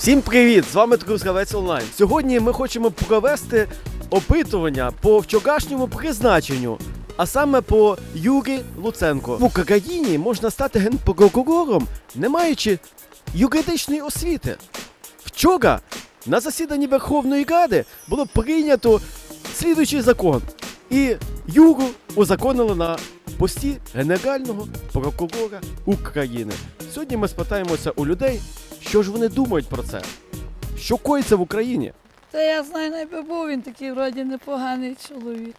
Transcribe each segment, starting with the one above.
Всім привіт! З вами Трускавець Онлайн. Сьогодні ми хочемо провести опитування по вчорашньому призначенню, а саме по Юрі Луценко. В Україні можна стати генпрокурором, не маючи юридичної освіти. Вчора на засіданні Верховної Ради було прийнято слідуючий закон. І Юру узаконили на пості Генерального прокурора України. Сьогодні ми спитаємося у людей, що ж вони думають про це. Що коїться в Україні? Та я знаю, найби був він такий вроді непоганий чоловік.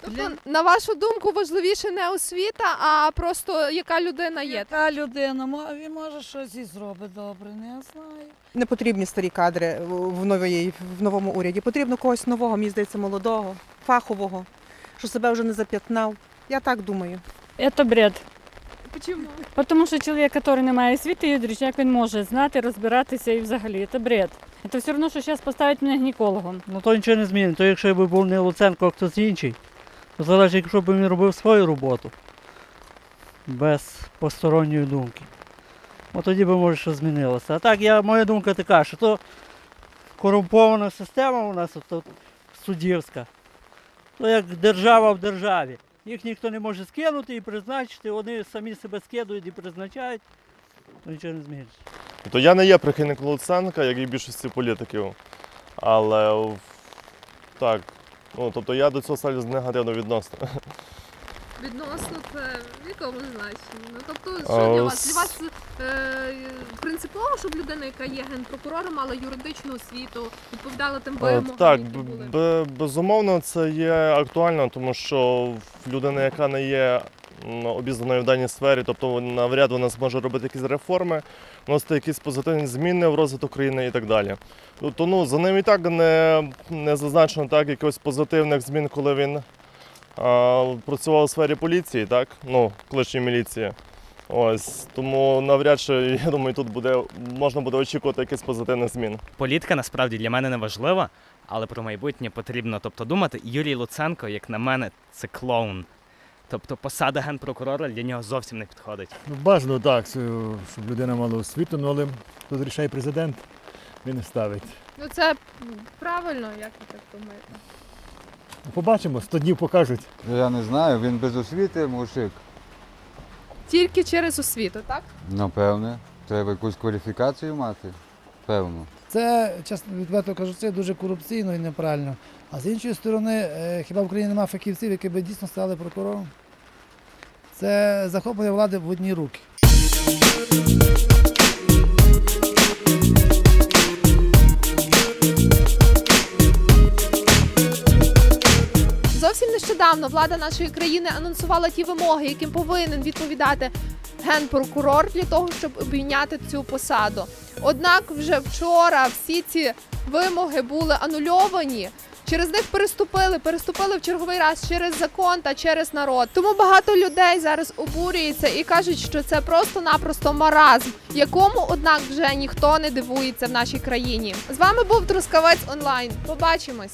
Тобто, на вашу думку, важливіше не освіта, а просто яка людина є. Яка людина, мо- він може щось і зробить добре, не знаю. Не потрібні старі кадри в, новій, в новому уряді. Потрібно когось нового, мені здається, молодого, фахового, що себе вже не зап'ятнав. Я так думаю. Це бред. Чому? Тому що чоловік, який не має освіти, Юрійович, як він може знати, розбиратися і взагалі. Це бред. Це все одно, що зараз поставить мене гінекологом. Ну то нічого не змінить. То якщо б був не Луценко, а хтось інший, то залежить, якщо б він робив свою роботу без посторонньої думки. От тоді би може що змінилося. А так, я, моя думка така, що то корумпована система у нас тут суддівська, то як держава в державі. Їх ніхто не може скинути і призначити, вони самі себе скидують і призначають, то нічого не зміниш. То я не є прихильник Луценка, як і більшості політиків. Але так, ну тобто я до цього ставлюсь негативно відносно. Відносно це в якому значенні? Ну тобто, що для вас? Для вас е, принципово, щоб людина, яка є генпрокурором, мала юридичну освіту, відповідала тим Е, вимогам, Так, які були. б- безумовно, це є актуально, тому що людина, яка не є м, обізнаною в даній сфері, тобто навряд вона зможе робити якісь реформи, вносити якісь позитивні зміни в розвиток країни і так далі. Тобто, ну, за ним і так не, не зазначено так якихось позитивних змін, коли він працював у сфері поліції, так? Ну, колишньої міліції. Ось тому навряд чи я думаю, тут буде можна буде очікувати якихось позитивних змін. Політика насправді для мене не важлива, але про майбутнє потрібно тобто, думати. Юрій Луценко, як на мене, це клоун. Тобто посада генпрокурора для нього зовсім не підходить. Ну, бажано так, щоб людина мала освіту, ну, але тут рішає президент, він не ставить. Ну це правильно, як ви так думаєте? Ну, Побачимо, 100 днів покажуть. Ну, Я не знаю, він без освіти мужик. Тільки через освіту, так? Напевне. Треба якусь кваліфікацію мати. Певно. Це, чесно відверто кажу, це дуже корупційно і неправильно. А з іншої сторони, е, хіба в Україні немає фахівців, які би дійсно стали прокурором? Це захоплення влади в одні руки. Зовсім нещодавно влада нашої країни анонсувала ті вимоги, яким повинен відповідати генпрокурор для того, щоб обійняти цю посаду. Однак вже вчора всі ці вимоги були анульовані. Через них переступили, переступили в черговий раз через закон та через народ. Тому багато людей зараз обурюється і кажуть, що це просто-напросто маразм, якому, однак, вже ніхто не дивується в нашій країні. З вами був Трускавець онлайн. Побачимось.